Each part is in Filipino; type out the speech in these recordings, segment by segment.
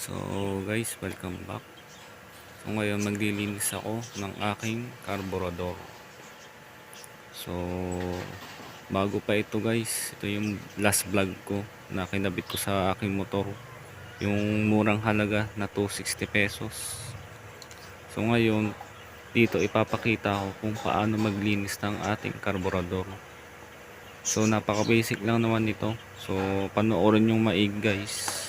So guys, welcome back. So ngayon maglilinis ako ng aking carburetor. So bago pa ito guys, ito yung last vlog ko na kinabit ko sa aking motor. Yung murang halaga na 260 pesos. So ngayon, dito ipapakita ko kung paano maglinis ng ating carburetor. So napaka basic lang naman nito. So panoorin yung maig guys.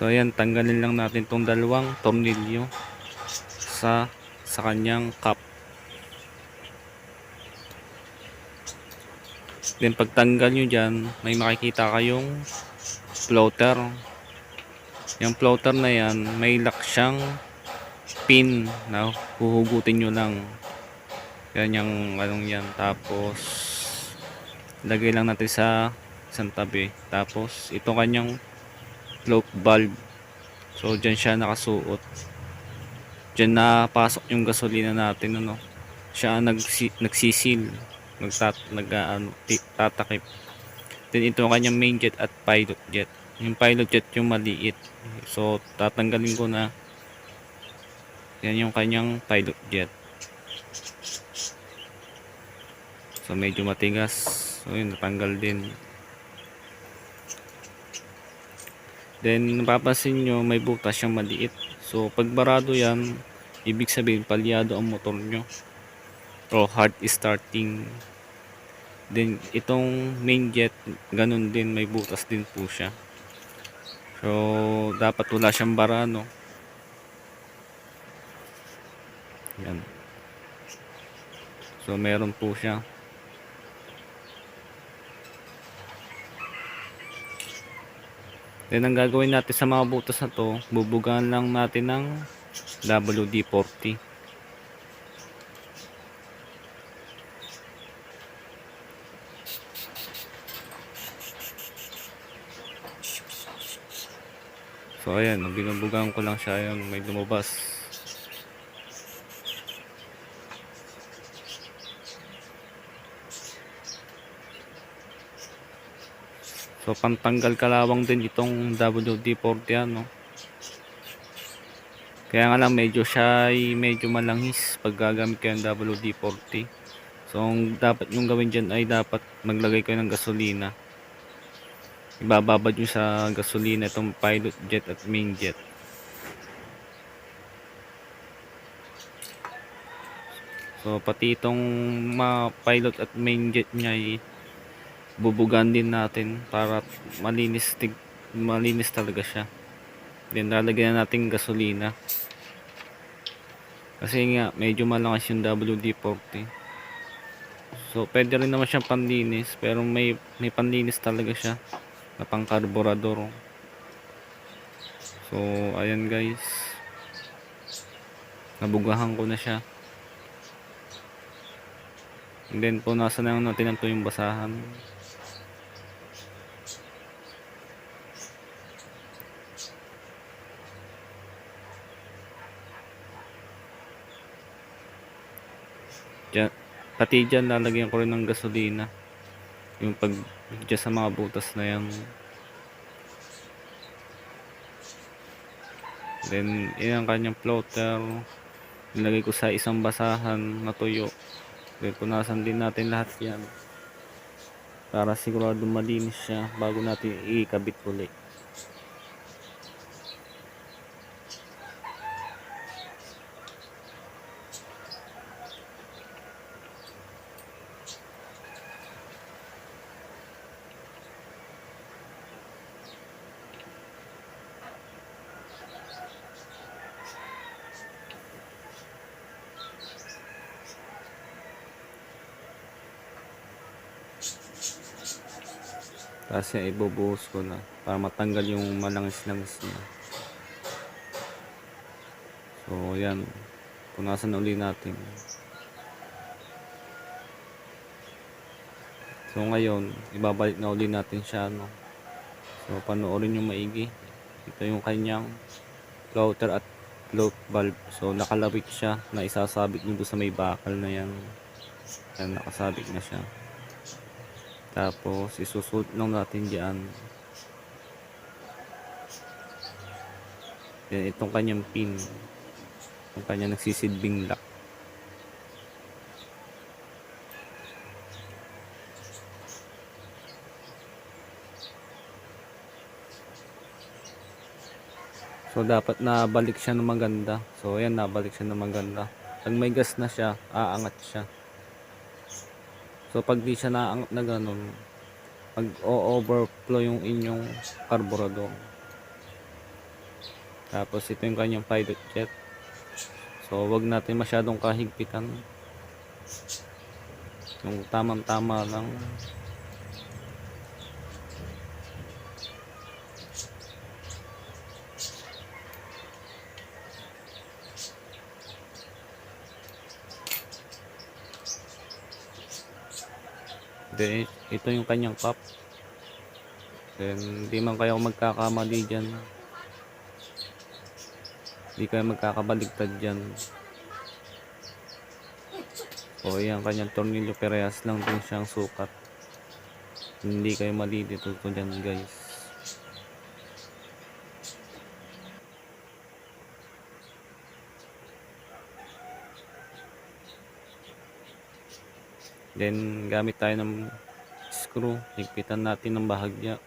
So ayan, tanggalin lang natin tong dalawang tornilyo sa sa kanyang cap. Then pagtanggal nyo dyan, may makikita kayong floater. Yung floater na yan, may lock siyang pin na huhugutin nyo lang. Yan yung anong yan. Tapos, lagay lang natin sa isang tabi. Tapos, ito kanyang float valve. So, dyan siya nakasuot. Dyan napasok yung gasolina natin, ano. Siya ang nagsi, nagsisil. Nagtat, nag, ano, tatakip. Then, ito ang kanyang main jet at pilot jet. Yung pilot jet yung maliit. So, tatanggalin ko na. Yan yung kanyang pilot jet. So, medyo matigas. So, yun, natanggal din. Then, napapansin nyo, may butas siyang maliit. So, pag barado yan, ibig sabihin, palyado ang motor nyo. O hard starting. Then, itong main jet, ganun din, may butas din po siya. So, dapat wala siyang bara, no? Yan. So, meron po siya. Then ang gagawin natin sa mga butas na to, bubugaan lang natin ng WD-40. So ayan, binubugaan ko lang siya yung may lumabas. So pantanggal kalawang din itong WD-40 ano. Kaya nga lang medyo siya ay medyo malangis pag gagamit kayo ng WD-40. So ang dapat yung gawin dyan ay dapat maglagay kayo ng gasolina. Ibababad nyo sa gasolina itong pilot jet at main jet. So pati itong mga pilot at main jet niya ay bubugan din natin para malinis tig malinis talaga siya. Then lalagyan na natin gasolina. Kasi nga medyo malakas yung WD-40 so pwede rin naman siyang panlinis pero may may panlinis talaga siya na pang carburador so ayan guys. Nabugahan ko na siya. And then punasan na natin ito yung basahan Diyan, pati dyan lalagyan ko rin ng gasolina. Yung pag dyan sa mga butas na yan. Then, yan ang kanyang floater. Nilagay ko sa isang basahan na tuyo. Then, punasan din natin lahat yan. Para sigurado malinis siya bago natin ikabit ulit. Kasi ibubuhos ko na para matanggal yung malangis-langis niya. So, yan. Punasan uli natin. So, ngayon, ibabalik na uli natin siya, no? So, panoorin yung maigi. Ito yung kanyang floater at float valve. So, nakalawit siya na isasabit nyo sa may bakal na yan. Yan, nakasabit na siya. Tapos, isusuot lang natin dyan. Then itong kanyang pin. Itong kanyang nagsisilbing lock. So dapat nabalik siya ng maganda. So ayan nabalik siya ng maganda. Pag may gas na siya, aangat siya. So pag di siya naangat na ganun, pag o-overflow yung inyong carburetor. Tapos ito yung kanyang pilot jet. So wag natin masyadong kahigpitan. Yung tamang-tama lang. Then, ito yung kanyang cup. Then, hindi man kayo magkakamali dyan. Hindi kayo magkakabaligtad dyan. O, yan, kanyang tornilyo perehas lang din siyang sukat. Hindi kayo mali dito to dyan, guys. Then, gamit tayo ng screw. Higpitan natin ng bahagya.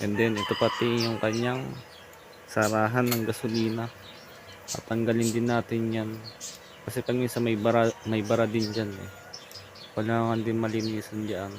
And then, ito pati yung kanyang sarahan ng gasolina. Tatanggalin din natin yan. Kasi pag minsan may bara, may bara din dyan eh. Kailangan din malinisan dyan.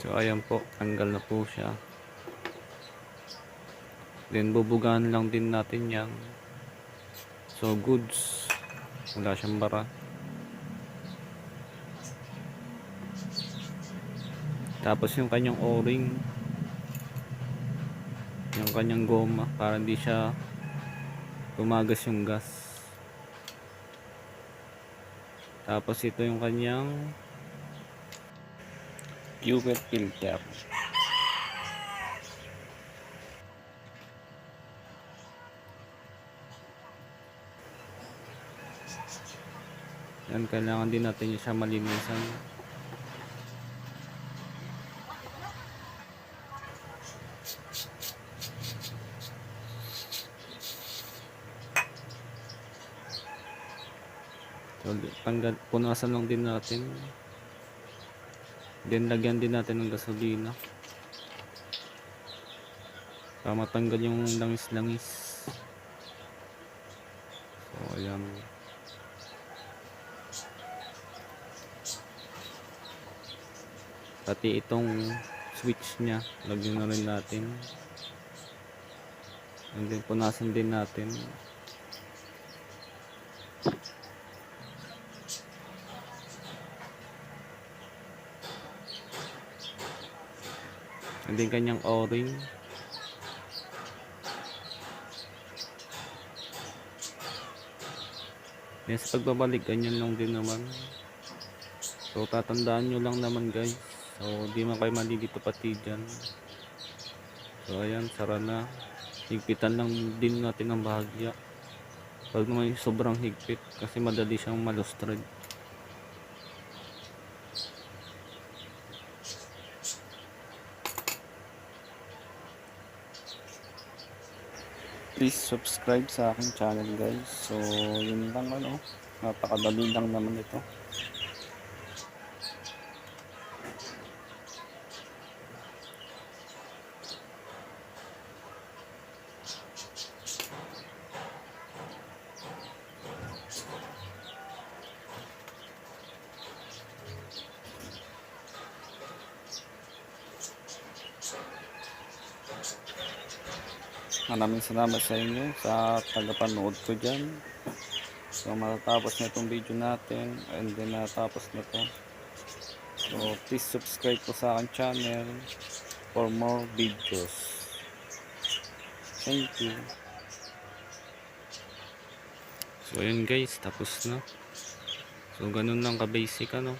So ayan po, tanggal na po siya. Then bubugaan lang din natin yan. So goods. Wala siyang bara. Tapos yung kanyang o-ring. Yung kanyang goma para hindi siya tumagas yung gas. Tapos ito yung kanyang fuel filter. Yan, kailangan din natin siya malinisan. So, tanggal, punasan lang din natin. Then lagyan din natin ng gasolina. Para matanggal yung langis-langis. So ayan. Pati itong switch niya, lagyan na rin natin. And then punasan din natin. And then kanyang o-ring. Yan sa pagbabalik, ganyan lang din naman. So tatandaan nyo lang naman guys. So di man kayo malilito pati dyan. So ayan, sara na. Higpitan lang din natin ang bahagya. Pag naman sobrang higpit kasi madali siyang malustrad. Please subscribe sa aking channel guys. So yun lang ano napakadali lang naman ito Maraming salamat sa inyo sa tagapanood ko dyan. So matatapos na itong video natin and then natapos na to. So please subscribe po sa akin channel for more videos. Thank you. So ayun guys, tapos na. So ganun lang ka-basic ano.